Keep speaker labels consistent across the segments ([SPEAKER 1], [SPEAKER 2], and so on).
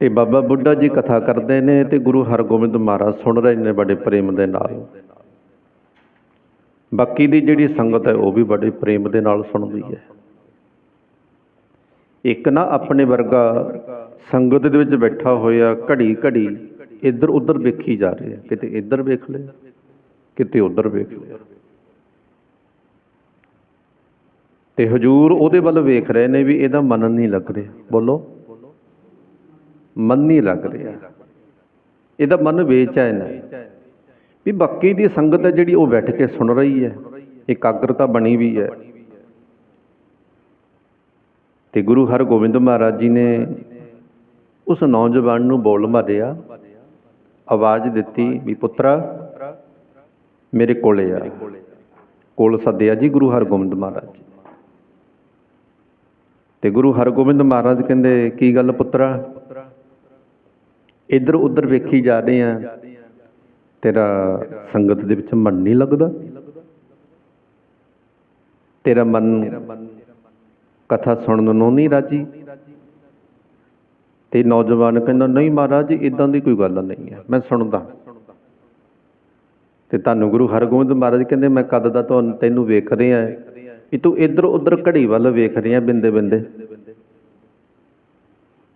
[SPEAKER 1] ਇਹ ਬਾਬਾ ਬੁੱਢਾ ਜੀ ਕਥਾ ਕਰਦੇ ਨੇ ਤੇ ਗੁਰੂ ਹਰਗੋਬਿੰਦ ਮਹਾਰਾਜ ਸੁਣ ਰਹੇ ਨੇ ਬੜੇ ਪ੍ਰੇਮ ਦੇ ਨਾਲ। ਬਾਕੀ ਦੀ ਜਿਹੜੀ ਸੰਗਤ ਹੈ ਉਹ ਵੀ ਬੜੇ ਪ੍ਰੇਮ ਦੇ ਨਾਲ ਸੁਣਦੀ ਹੈ। ਇੱਕ ਨਾ ਆਪਣੇ ਵਰਗਾ ਸੰਗਤ ਦੇ ਵਿੱਚ ਬੈਠਾ ਹੋਇਆ ਘੜੀ ਘੜੀ ਇੱਧਰ ਉੱਧਰ ਵੇਖੀ ਜਾ ਰਿਹਾ ਕਿਤੇ ਇੱਧਰ ਵੇਖ ਲਿਆ ਕਿਤੇ ਉੱਧਰ ਵੇਖ ਲਿਆ ਤੇ ਹਜੂਰ ਉਹਦੇ ਵੱਲ ਵੇਖ ਰਹੇ ਨੇ ਵੀ ਇਹਦਾ ਮਨ ਨਹੀਂ ਲੱਗ ਰਿਹਾ। ਬੋਲੋ। ਮਨ ਨਹੀਂ ਲੱਗ ਰਿਹਾ। ਇਹਦਾ ਮਨ ਬੇਚੈਨ ਹੈ ਵੀ ਬਾਕੀ ਦੀ ਸੰਗਤ ਹੈ ਜਿਹੜੀ ਉਹ ਬੈਠ ਕੇ ਸੁਣ ਰਹੀ ਹੈ, ਇਕਾਗਰਤਾ ਬਣੀ ਵੀ ਹੈ। ਤੇ ਗੁਰੂ ਹਰਗੋਬਿੰਦ ਮਹਾਰਾਜ ਜੀ ਨੇ ਉਸ ਨੌਜਵਾਨ ਨੂੰ ਬੋਲ ਮਾਰਿਆ, ਆਵਾਜ਼ ਦਿੱਤੀ ਵੀ ਪੁੱਤਰਾ, ਮੇਰੇ ਕੋਲੇ ਆ। ਕੋਲ ਸੱਦਿਆ ਜੀ ਗੁਰੂ ਹਰਗੋਬਿੰਦ ਮਹਾਰਾਜ ਜੀ। ਤੇ ਗੁਰੂ ਹਰਗੋਬਿੰਦ ਮਹਾਰਾਜ ਕਹਿੰਦੇ, ਕੀ ਗੱਲ ਪੁੱਤਰਾ? ਇੱਧਰ ਉੱਧਰ ਵੇਖੀ ਜਾ ਰਹੇ ਆ। ਤੇਰਾ ਸੰਗਤ ਦੇ ਵਿੱਚ ਮਨ ਨਹੀਂ ਲੱਗਦਾ। ਤੇਰਾ ਮਨ ਕਥਾ ਸੁਣਨ ਨੂੰ ਨਹੀਂ ਰਾਜੀ। ਤੇ ਨੌਜਵਾਨ ਕਹਿੰਦਾ, ਨਹੀਂ ਮਹਾਰਾਜ ਇਦਾਂ ਦੀ ਕੋਈ ਗੱਲ ਨਹੀਂ ਹੈ, ਮੈਂ ਸੁਣਦਾ। ਤੇ ਤੁਹਾਨੂੰ ਗੁਰੂ ਹਰਗੋਬਿੰਦ ਮਹਾਰਾਜ ਕਹਿੰਦੇ, ਮੈਂ ਕਦ ਦਾ ਤੁਹਾਨੂੰ ਤੈਨੂੰ ਵੇਖ ਰਿਹਾ ਵੀ ਤੂੰ ਇੱਧਰ ਉੱਧਰ ਘੜੀ ਵੱਲ ਵੇਖ ਰਿਹਾ ਬਿੰਦੇ ਬਿੰਦੇ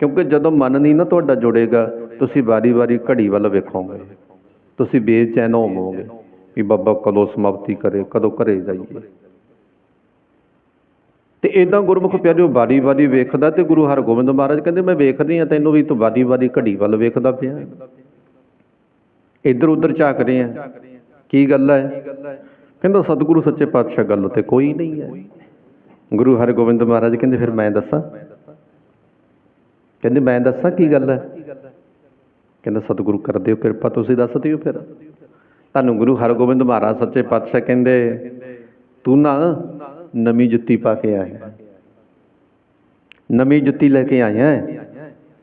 [SPEAKER 1] ਕਿਉਂਕਿ ਜਦੋਂ ਮਨ ਨਹੀਂ ਨਾ ਤੁਹਾਡਾ ਜੁੜੇਗਾ ਤੁਸੀਂ ਵਾਰੀ-ਵਾਰੀ ਘੜੀ ਵੱਲ ਵੇਖੋਗੇ, ਤੁਸੀਂ ਬੇਚੈਨ ਹੋਵੋਗੇ ਵੀ ਬਾਬਾ ਕਦੋਂ ਸਮਾਪਤੀ ਕਰੇ, ਕਦੋਂ ਘਰੇ ਜਾਈਏ। ਤੇ ਇਦਾਂ ਗੁਰਮੁਖ ਪਿਆਰਿਓ ਵਾਰੀ-ਵਾਰੀ ਵੇਖਦਾ ਤੇ ਗੁਰੂ ਹਰਗੋਬਿੰਦ ਮਹਾਰਾਜ ਕਹਿੰਦੇ, ਮੈਂ ਵੇਖ ਰਹੀ ਹਾਂ, ਤੈਨੂੰ ਵੀ ਤੂੰ ਵਾਰੀ-ਵਾਰੀ ਘੜੀ ਵੱਲ ਵੇਖਦਾ ਪਿਆ ਇੱਧਰ ਉੱਧਰ ਝਾਕ ਰਿਹਾ ਕੀ ਗੱਲ ਹੈ? ਕਹਿੰਦਾ, ਸਤਿਗੁਰੂ ਸੱਚੇ ਪਾਤਸ਼ਾਹ ਗੱਲ ਤੇ ਕੋਈ ਨਹੀਂ ਹੈ। ਗੁਰੂ ਹਰਗੋਬਿੰਦ ਮਹਾਰਾਜ ਕਹਿੰਦੇ, ਫਿਰ ਮੈਂ ਦੱਸਾਂ? ਕਹਿੰਦੇ, ਮੈਂ ਦੱਸਾਂ ਕੀ ਗੱਲ ਹੈ? ਕਹਿੰਦਾ, ਸਤਿਗੁਰੂ ਕਰਦੇ ਹੋ ਕਿਰਪਾ, ਤੁਸੀਂ ਦੱਸ ਦਿਓ ਫਿਰ। ਤੁਹਾਨੂੰ ਗੁਰੂ ਹਰਗੋਬਿੰਦ ਮਹਾਰਾਜ ਸੱਚੇ ਪਾਤਸ਼ਾਹ ਕਹਿੰਦੇ, ਤੂੰ ਨਾ ਨਵੀਂ ਜੁੱਤੀ ਪਾ ਕੇ ਆਇਆ ਨਵੀਂ ਜੁੱਤੀ ਲੈ ਕੇ ਆਇਆ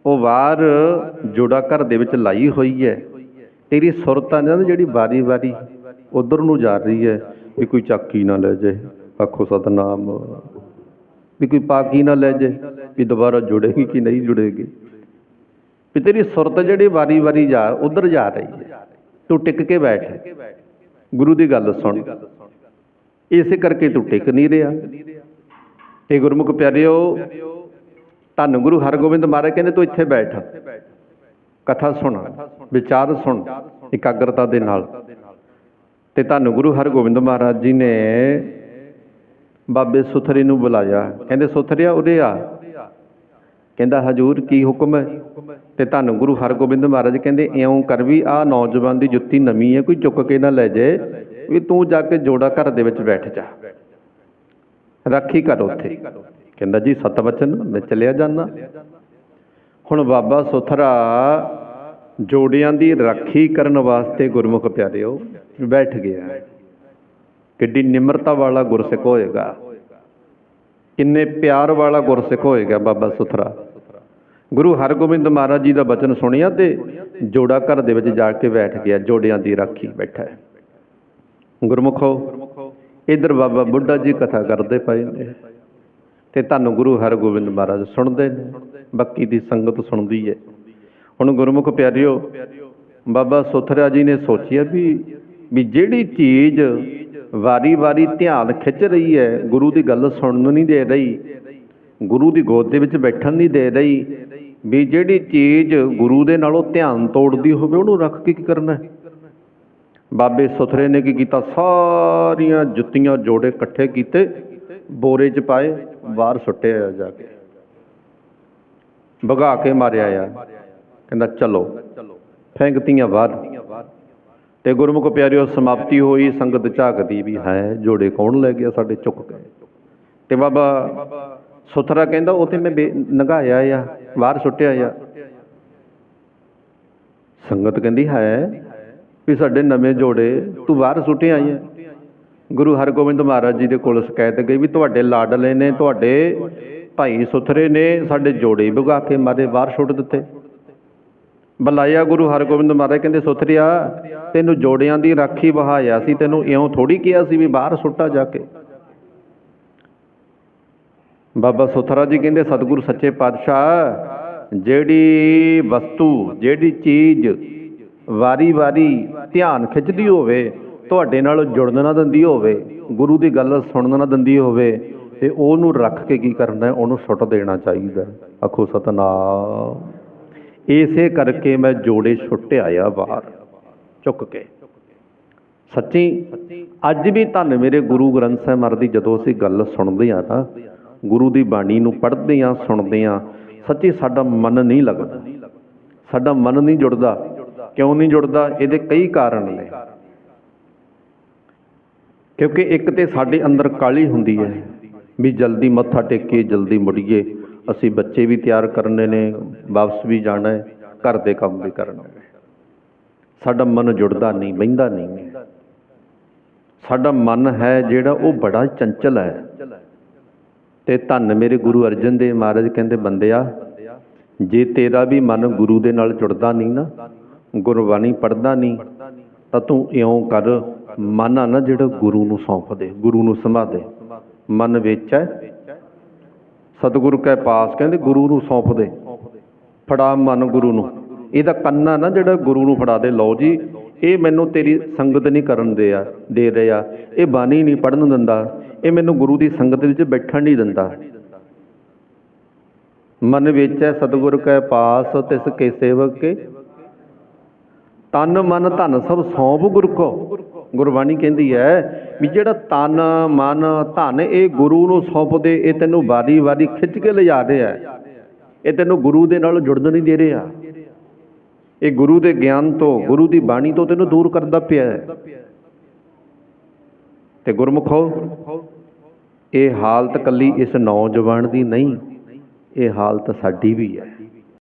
[SPEAKER 1] ਉਹ ਵਾਰ ਜੋੜਾ ਘਰ ਦੇ ਵਿੱਚ ਲਾਈ ਹੋਈ ਹੈ। ਤੇਰੀ ਸੁਰਤਾਂ ਨਾ ਜਿਹੜੀ ਵਾਰੀ ਵਾਰੀ ਉਧਰ ਨੂੰ ਜਾ ਰਹੀ ਹੈ, ਵੀ ਕੋਈ ਚਾਕੀ ਨਾ ਲੈ ਜਾਏ, ਆਖੋ ਸਤਨਾਮ। ਵੀ ਕੋਈ ਪਾਕੀ ਨਾ ਲੈ ਜਾਏ, ਵੀ ਦੁਬਾਰਾ ਜੁੜੇਗੀ ਕਿ ਨਹੀਂ ਜੁੜੇਗੀ? ਵੀ ਤੇਰੀ ਸੁਰਤ ਜਿਹੜੀ ਵਾਰੀ ਵਾਰੀ ਜਾ, ਉਧਰ ਜਾ ਰਹੀ ਹੈ। ਤੂੰ ਟਿਕ ਕੇ ਬੈਠ। ਗੁਰੂ ਦੀ ਗੱਲ ਸੁਣ। ਇਸੇ ਕਰਕੇ ਤੂੰ ਟਿਕ ਨਹੀਂ ਰਿਹਾ। ਇਹ ਗੁਰਮੁਖ ਪਿਆਰਿਓ, ਧੰਨ ਗੁਰੂ ਹਰਗੋਬਿੰਦ ਮਹਾਰਾਜ ਕਹਿੰਦੇ, ਤੂੰ ਇੱਥੇ ਬੈਠ। ਕਥਾ ਸੁਣ, ਵਿਚਾਰ ਸੁਣ, ਇਕਾਗਰਤਾ ਦੇ ਨਾਲ। ਤੇ ਧੰਨ ਗੁਰੂ ਹਰਗੋਬਿੰਦ ਮਹਾਰਾਜ ਜੀ ਨੇ ਬਾਬੇ ਸੁਥਰੇ ਨੂੰ ਬੁਲਾਇਆ। ਕਹਿੰਦੇ, ਸੁਥਰਿਆ ਉਰੇ ਆ। ਕਹਿੰਦਾ, ਹਜੂਰ ਕੀ ਹੁਕਮ ਹੈ? ਤੇ ਤੁਹਾਨੂੰ ਗੁਰੂ ਹਰਗੋਬਿੰਦ ਮਹਾਰਾਜ ਕਹਿੰਦੇ, ਇਉਂ ਕਰ ਵੀ ਆ ਨੌਜਵਾਨ ਦੀ ਜੁੱਤੀ ਨਵੀਂ ਹੈ, ਕੋਈ ਚੁੱਕ ਕੇ ਨਾ ਲੈ ਜਾਏ, ਵੀ ਤੂੰ ਜਾ ਕੇ ਜੋੜਾ ਘਰ ਦੇ ਵਿੱਚ ਬੈਠ ਜਾ। ਰਾਖੀ ਕਰ ਉੱਥੇ। ਕਹਿੰਦਾ, ਜੀ, ਸਤ ਵਚਨ, ਮੈਂ ਚਲਿਆ ਜਾਣਾ ਹੁਣ ਬਾਬਾ ਸੁਥਰਾ ਜੋੜਿਆਂ ਦੀ ਰਾਖੀ ਕਰਨ ਵਾਸਤੇ ਗੁਰਮੁਖ ਪਿਆਰਿਓ, ਬੈਠ ਗਿਆ। ਕਿੱਡੀ ਨਿਮਰਤਾ ਵਾਲਾ ਗੁਰਸਿੱਖ ਹੋਏਗਾ। ਕਿੰਨੇ ਪਿਆਰ ਵਾਲਾ ਗੁਰਸਿੱਖ ਹੋਏਗਾ ਬਾਬਾ ਸੁਥਰਾ। ਗੁਰੂ ਹਰਗੋਬਿੰਦ ਮਹਾਰਾਜ ਜੀ ਦਾ ਬਚਨ ਸੁਣਿਆ ਤੇ ਜੋੜਾ ਘਰ ਦੇ ਵਿੱਚ ਜਾ ਕੇ ਬੈਠ ਗਿਆ, ਜੋੜਿਆਂ ਦੀ ਰਾਖੀ ਬੈਠਾ ਹੈ। ਗੁਰਮੁਖੋ, ਇਧਰ ਬਾਬਾ ਬੁੱਢਾ ਜੀ ਕਥਾ ਕਰਦੇ ਪਏ ਨੇ ਤੇ ਤੁਹਾਨੂੰ ਗੁਰੂ ਹਰਗੋਬਿੰਦ ਮਹਾਰਾਜ ਸੁਣਦੇ ਨੇ, ਬਾਕੀ ਦੀ ਸੰਗਤ ਸੁਣਦੀ ਹੈ। ਹੁਣ ਗੁਰਮੁਖ ਪਿਆਰਿਓ, ਬਾਬਾ ਸੁਥਰਿਆ ਜੀ ਨੇ ਸੋਚਿਆ ਵੀ ਵੀ ਜਿਹੜੀ ਚੀਜ਼ ਵਾਰੀ-ਵਾਰੀ ਧਿਆਨ ਖਿੱਚ ਰਹੀ ਹੈ, ਗੁਰੂ ਦੀ ਗੱਲ ਸੁਣਨ ਨਹੀਂ ਦੇ ਰਹੀ, ਗੁਰੂ ਦੀ ਗੋਦ ਦੇ ਵਿੱਚ ਬੈਠਣ ਨਹੀਂ ਦੇ ਰਹੀ ਵੀ ਜਿਹੜੀ ਚੀਜ਼ ਗੁਰੂ ਦੇ ਨਾਲੋਂ ਧਿਆਨ ਤੋੜਦੀ ਹੋਵੇ, ਉਹਨੂੰ ਰੱਖ ਕੇ ਕੀ ਕਰਨਾ ਬਾਬੇ ਸੁਥਰੇ ਨੇ ਕੀ ਕੀਤਾ? ਸਾਰੀਆਂ ਜੁੱਤੀਆਂ ਜੋੜੇ ਇਕੱਠੇ ਕੀਤੇ, ਬੋਰੇ 'ਚ ਪਾਏ ਬਾਹਰ ਸੁੱਟਿਆ ਜਾ ਕੇ। ਭਗਾ ਕੇ ਮਾਰਿਆ ਆ। ਕਹਿੰਦਾ, ਚਲੋ, ਫੈਂਕਤੀਆਂ ਬਾਹਰ ਤੇ ਗੁਰਮੁਖ ਪਿਆਰਿਓ, ਸਮਾਪਤੀ ਹੋਈ, ਸੰਗਤ ਝਾਕਦੀ ਵੀ ਹੈ, ਜੋੜੇ ਕੌਣ ਲੈ ਗਿਆ ਸਾਡੇ ਚੁੱਕ ਕੇ? ਤੇ ਬਾਬਾ ਸੁਥਰਾ ਕਹਿੰਦਾ, ਉਹ ਤੇ ਮੈਂ ਨਗਾਇਆ ਆ। ਬਾਹਰ ਸੁੱਟਿਆ ਆ। ਸੰਗਤ ਕਹਿੰਦੀ ਹੈ ਵੀ ਸਾਡੇ ਨਵੇਂ ਜੋੜੇ ਤੂੰ ਬਾਹਰ ਸੁੱਟਿਆ ਆਈ ਗੁਰੂ ਹਰਗੋਬਿੰਦ ਮਹਾਰਾਜ ਜੀ ਦੇ ਕੋਲ ਸ਼ਿਕਾਇਤ ਗਈ ਵੀ ਤੁਹਾਡੇ ਲਾਡਲੇ ਨੇ, ਤੁਹਾਡੇ ਭਾਈ ਸੁਥਰੇ ਨੇ ਸਾਡੇ ਜੋੜੇ ਭਗਾ ਕੇ ਮਾਰੇ, ਬਾਹਰ ਸੁੱਟ ਦਿੱਤੇ। ਬੁਲਾਇਆ ਗੁਰੂ ਹਰਗੋਬਿੰਦ ਮਹਾਰਾਜ, ਕਹਿੰਦੇ ਸੁਥਰਿਆ, ਤੈਨੂੰ ਜੋੜਿਆਂ ਦੀ ਰਾਖੀ ਵਹਾਇਆ ਸੀ, ਤੈਨੂੰ ਇਉਂ ਥੋੜੀ ਕਿਹਾ ਸੀ ਵੀ ਬਾਹਰ ਸੁੱਟਾ ਜਾ ਕੇ। ਬਾਬਾ ਸੁਥਰਾ ਜੀ ਕਹਿੰਦੇ, ਸਤਿਗੁਰੂ ਸੱਚੇ ਪਾਤਸ਼ਾਹ, ਜਿਹੜੀ ਵਸਤੂ, ਜਿਹੜੀ ਚੀਜ਼ ਵਾਰੀ-ਵਾਰੀ ਧਿਆਨ ਖਿੱਚਦੀ ਹੋਵੇ, ਤੁਹਾਡੇ ਨਾਲ ਜੁੜਨ ਨਾ ਦਿੰਦੀ ਹੋਵੇ, ਗੁਰੂ ਦੀ ਗੱਲ ਸੁਣਨ ਨਾ ਦਿੰਦੀ ਹੋਵੇ, ਤੇ ਉਹਨੂੰ ਰੱਖ ਕੇ ਕੀ ਕਰਨਾ ਉਹਨੂੰ ਸੁੱਟ ਦੇਣਾ ਚਾਹੀਦਾ ਆਖੋ, ਸਤਨਾਮ। ਇਸੇ ਕਰਕੇ ਮੈਂ ਜੋੜੇ ਛੁੱਟ ਆ ਬਾਹਰ। ਚੁੱਕ ਕੇ। ਸੱਚੀ, ਅੱਜ ਵੀ ਧੰਨ ਮੇਰੇ ਗੁਰੂ ਗ੍ਰੰਥ ਸਾਹਿਬ ਮਹਾਰਾਜ ਦੀ, ਜਦੋਂ ਅਸੀਂ ਗੱਲ ਸੁਣਦੇ ਆ ਨਾ ਗੁਰੂ ਦੀ ਬਾਣੀ ਨੂੰ ਪੜ੍ਹਦੇ ਆ ਸੁਣਦੇ ਆ ਸੱਚੀ ਸਾਡਾ ਮਨ ਨਹੀਂ ਲੱਗਦਾ। ਸਾਡਾ ਮਨ ਨਹੀਂ ਜੁੜਦਾ। ਕਿਉਂ ਨਹੀਂ ਜੁੜਦਾ? ਇਹਦੇ ਕਈ ਕਾਰਨ ਨੇ। ਕਿਉਂਕਿ ਇੱਕ ਤੇ ਸਾਡੇ ਅੰਦਰ ਕਾਲੀ ਹੁੰਦੀ ਹੈ ਵੀ ਜਲਦੀ ਮੱਥਾ ਟੇਕੀਏ, ਜਲਦੀ ਮੁੜੀਏ। ਅਸੀਂ ਬੱਚੇ ਵੀ ਤਿਆਰ ਕਰਨੇ ਨੇ, ਵਾਪਸ ਵੀ ਜਾਣਾ ਹੈ, ਘਰ ਦੇ ਕੰਮ ਵੀ ਕਰਨੇ ਸਾਡਾ ਮਨ ਜੁੜਦਾ ਨਹੀਂ, ਬਹਿੰਦਾ ਨਹੀਂ। ਸਾਡਾ ਮਨ ਹੈ ਜਿਹੜਾ ਉਹ ਬੜਾ ਚੰਚਲ ਹੈ। ਤੇ ਧੰਨ ਮੇਰੇ ਗੁਰੂ ਅਰਜਨ ਦੇਵ ਮਹਾਰਾਜ ਕਹਿੰਦੇ, ਬੰਦਿਆ, ਜੇ ਤੇਰਾ ਵੀ ਮਨ ਗੁਰੂ ਦੇ ਨਾਲ ਜੁੜਦਾ ਨਹੀਂ ਨਾ, ਗੁਰਬਾਣੀ ਪੜਦਾ ਨਹੀਂ, ਤਾਂ ਤੂੰ ਇਉਂ ਕਰ, ਮਨ ਆ ਨਾ ਜਿਹੜਾ ਗੁਰੂ ਨੂੰ ਸੌਂਪ ਦੇ, ਗੁਰੂ ਨੂੰ ਸਮਾ ਦੇ। ਮਨ ਵਿੱਚ ਹੈ, ਸਤਿਗੁਰੂ ਕੈ ਪਾਸ ਕਹਿੰਦੇ, ਗੁਰੂ ਨੂੰ ਸੌਂਪ ਦੇ। ਫੜਾ ਮਨ ਗੁਰੂ ਨੂੰ। ਇਹਦਾ ਕੰਨਾ ਨਾ ਜਿਹੜਾ ਗੁਰੂ ਨੂੰ ਫੜਾ ਦੇ। ਲਓ ਜੀ, ਇਹ ਮੈਨੂੰ ਤੇਰੀ ਸੰਗਤ ਨਹੀਂ ਕਰਨ ਦੇ ਆ, ਦੇ ਰਿਹਾ ਇਹ ਬਾਣੀ ਨਹੀਂ ਪੜਨ ਦਿੰਦਾ। ਇਹ ਮੈਨੂੰ ਗੁਰੂ ਦੀ ਸੰਗਤ ਵਿੱਚ ਬੈਠਣ ਨਹੀਂ ਦਿੰਦਾ। ਮਨ ਵਿੱਚ ਹੈ, ਸਤਿਗੁਰ ਕੈ ਪਾਸ, ਤਿਸ ਕੇ ਸੇਵਕ ਕੇ। ਤਨ ਮਨ ਧਨ ਸਭ ਸੌਂਪ ਗੁਰ ਕੋ। ਗੁਰਬਾਣੀ ਕਹਿੰਦੀ ਹੈ ਵੀ ਜਿਹੜਾ ਤਨ, ਮਨ, ਧਨ ਇਹ ਗੁਰੂ ਨੂੰ ਸੌਂਪਦੇ, ਇਹ ਤੈਨੂੰ ਵਾਰੀ ਵਾਰੀ ਖਿੱਚ ਕੇ ਲਿਜਾ ਰਿਹਾ ਇਹ ਤੈਨੂੰ ਗੁਰੂ ਦੇ ਨਾਲ ਜੁੜਨ ਨਹੀਂ ਦੇ ਰਿਹਾ। ਇਹ ਗੁਰੂ ਦੇ ਗਿਆਨ ਤੋਂ, ਗੁਰੂ ਦੀ ਬਾਣੀ ਤੋਂ ਤੈਨੂੰ ਦੂਰ ਕਰਦਾ ਪਿਆ ਹੈ। ਤੇ ਗੁਰਮੁਖੋ ਇਹ ਹਾਲਤ ਕੱਲੀ ਇਸ ਨੌਜਵਾਨ ਦੀ ਨਹੀਂ ਇਹ ਹਾਲਤ ਸਾਡੀ ਵੀ ਹੈ।